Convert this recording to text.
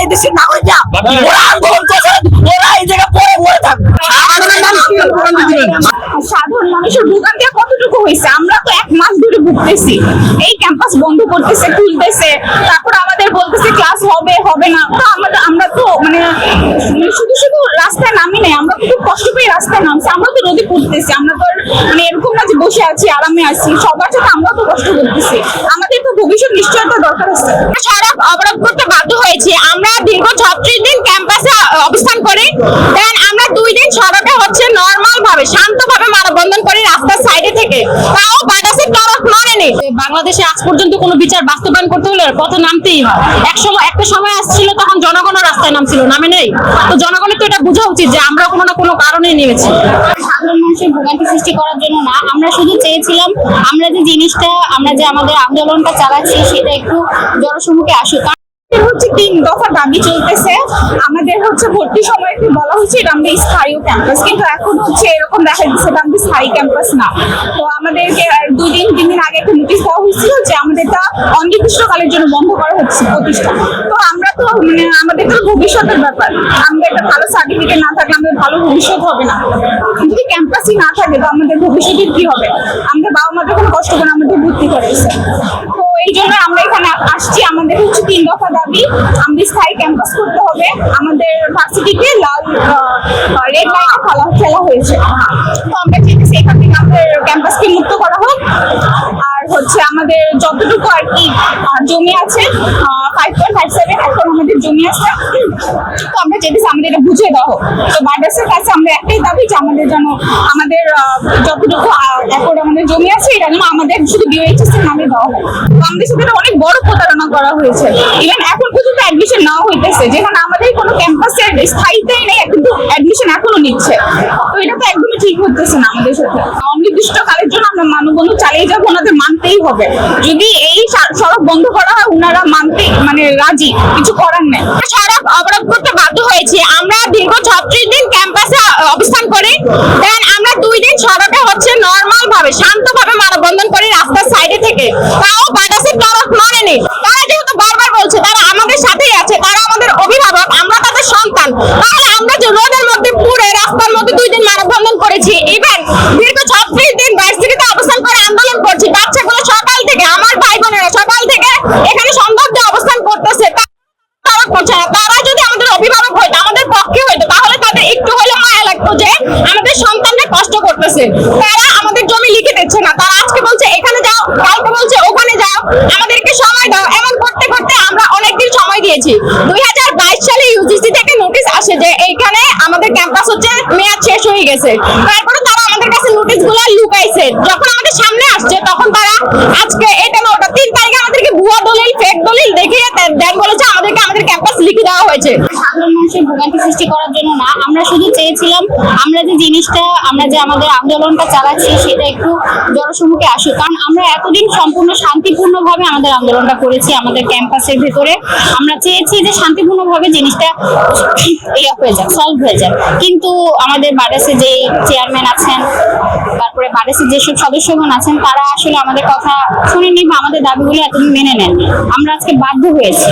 এই দেশের নাগরিকরা ওরা আন্দোলন করছে ওরা এই জায়গায় পরে পরে থাকবে। সাধারণ মানুষের ভোগান্তি কতটুকু হয়েছে? আমরা তো এক মাস ধরে ভুগতেছি। এই ক্যাম্পাস বন্ধ করতেছে খুলতেছে। তারপর আমাদের বলতেছে ক্লাস হবে হবে না। তো আমরা আমরা তো মানে মানে শুধু শুধু রাস্তায় নামি নাই। আমরা খুব কষ্ট পেয়ে রাস্তায় নামছি। আমরা তো রোদে পড়তেছি। আমরা তো আর মানে এরকম না যে বসে আছি আরামে আছি। সবার সাথে আমরা তো কষ্ট করতেছি। আমাদের তো ভবিষ্যৎ নিশ্চয়তা দরকার আছে। হয়েছি আমরা দীর্ঘ ছত্রিশ দিন ক্যাম্পাসে অবস্থান করি। দেন আমরা দুই দিন সড়কে হচ্ছে নর্মাল ভাবে মানববন্ধন করি রাস্তার সাইডে থেকে। তাও তরফ মানেনি বাংলাদেশে আজ পর্যন্ত কোনো বিচার বাস্তবায়ন করতে হলে পথ নামতেই হয়। এক সময়, একটা সময় আসছিল, তখন জনগণও রাস্তায় নামছিল। নামে নেই। তো জনগণের তো এটা বোঝা উচিত যে আমরা কোনো না কোনো কারণে নেমেছি। সাধারণ মানুষের ভোগান্তি সৃষ্টি করার জন্য না, আমরা শুধু চেয়েছিলাম আমরা যে জিনিসটা, আমরা যে আমাদের আন্দোলনটা চালাচ্ছি, সেটা একটু জনসমুখে আসুক। হচ্ছে তিন দফা দাবি চলতেছে। আমাদের হচ্ছে ভর্তি সময় একটু বলা হয়েছে, এটা আমাদের স্থায়ী ক্যাম্পাস কিন্তু এখন হচ্ছে এরকম দেখা যাচ্ছে এটা আমাদের স্থায়ী ক্যাম্পাস না। তো আমাদেরকে দুই দিন, তিন দিন আগে একটা নোটিশ দেওয়া হয়েছিল যে আমাদেরটা অনির্দিষ্টকালের জন্য বন্ধ করা হচ্ছে প্রতিষ্ঠান তো আমরা তো মানে আমাদের তো ভবিষ্যতের ব্যাপার। আমাদের একটা ভালো সার্টিফিকেট না থাকলে আমাদের ভালো ভবিষ্যৎ হবে না। যদি ক্যাম্পাসই না থাকে, তো আমাদের ভবিষ্যতের কি হবে? আমাদের বাবা মাদের কোনো কষ্ট করে আমাদের ভর্তি করেছে তো এই জন্য আমরা এখানে আসছি। আমাদের হচ্ছে তিন দফা দাবি। আমাদের স্থায়ী ক্যাম্পাস করতে হবে। আমাদের ভার্সিটিতে লাল রেড লাইনে খেলা খেলা হয়েছে। তো আমরা চাইতেছি এখান থেকে আমাদের ক্যাম্পাসকে মুক্ত করা হোক। হচ্ছে আমাদের যতটুকু আর কি জমি আছে ফাইভ পয়েন্ট ফাইভ সেভেন এখন আমাদের জমি আছে। তো আমরা চাইতেছি আমাদের এটা বুঝিয়ে দেওয়া হোক। তো বার্ডাসের কাছে আমরা একটাই দাবি যে আমাদের যেন, আমাদের যতটুকু এখন আমাদের জমি আছে, এটা যেন আমাদের শুধু বিওএইচএস এর নামে দেওয়া হোক। তো আমাদের সাথে অনেক বড় প্রতারণা করা হয়েছে। ইভেন এখন পর্যন্ত অ্যাডমিশন নেওয়া হইতেছে, যেখানে আমাদের কোনো ক্যাম্পাসের স্থায়ীতাই নেই, কিন্তু অ্যাডমিশন এখনও নিচ্ছে। তো এটা তো একদমই ঠিক হতেছে না আমাদের সাথে। অনির্দিষ্ট কালের জন্য আমরা মানববন্ধ চালিয়ে যাব, ওনাদের মানতেই হবে। যদি এই সড়ক বন্ধ করা হয়, ওনারা মানতে মানে রাজি, কিছু করার নেই। সড়ক অবরোধ করতে বাধ্য হয়েছি। আমরা দীর্ঘ ছত্রিশ দিন ক্যাম্পাসে অবস্থান করি। দেন আমরা দুই দিন সড়কে হচ্ছে নর্মাল ভাবে শান্ত ভাবে মানববন্ধন করি রাস্তার সাইডে থেকে। তাও বাদাসের তরফ মানেনি। তারা যেহেতু বারবার বলছে, তারা আমাদের সাথেই আছে, তারা আমাদের অভিভাবক, আমরা তাদের সন্তান। তাহলে আমরা যে রোদের মধ্যে পুরে রাস্তার মধ্যে দুই দিন মানববন্ধন করেছি। ইভেন ছত্রিশ দিন ভার্সিটিতে অবস্থান করে আন্দোলন করছি। বাচ্চাগুলো সকাল থেকে, আমার ভাই বোনেরা সকাল থেকে এখানে সন্ধ্যা অবস্থান করতেছে। তারা করছে না। তারা যদি আমাদের অভিভাবক হইতো আমাদের পক্ষে হইতো তাহলে তাদের একটু হলে মায়া লাগতো যে আমাদের সন্তানরা কষ্ট করতেছে। তারা আমাদের জমি লিখে দিচ্ছে না। তারা আজকে বলছে, এখানে যাও, কালকে বলছে, ওখানে যাও, আমাদেরকে সময় দাও। এমন করতে করতে আমরা অনেকদিন সময় দিয়েছি। দুই হাজার বাইশ সালে ইউজিসি থেকে নোটিশ আসে যে এইখানে আমাদের ক্যাম্পাস হচ্ছে মেয়াদ শেষ হয়ে গেছে। তারপরে তারা আমাদের কাছে নোটিশগুলো লুকাইছে যখন আমাদের সামনে আসছে তখন তারা আজকে এটা না ওটা তিন তারিখে আমাদেরকে ভুয়া দলিল ফেক দলিল দেখিয়ে দেন বলেছে আমাদেরকে আমাদের ক্যাম্পাস লিখে দেওয়া হয়েছে। মানুষের ভোগান্তি সৃষ্টি করার জন্য না, আমরা শুধু চেয়েছিলাম আমরা যে জিনিসটা, আমরা যে আমাদের আন্দোলনটা চালাচ্ছি সেটা একটু জনসমুখে আসুক। কারণ আমরা এতদিন সম্পূর্ণ শান্তিপূর্ণভাবে আমাদের আন্দোলনটা করেছি আমাদের ক্যাম্পাসের ভেতরে। আমরা চেয়েছি যে শান্তিপূর্ণভাবে জিনিসটা ইয়ে হয়ে যাক সলভ হয়ে যাক। কিন্তু আমাদের বাডাসে যে চেয়ারম্যান আছেন, তারপরে বাডাসের যেসব সদস্যগণ আছেন, তারা আসলে আমাদের কথা শুনেনি বা আমাদের দাবিগুলো এতদিন মেনে নেন আমরা আজকে বাধ্য হয়েছি।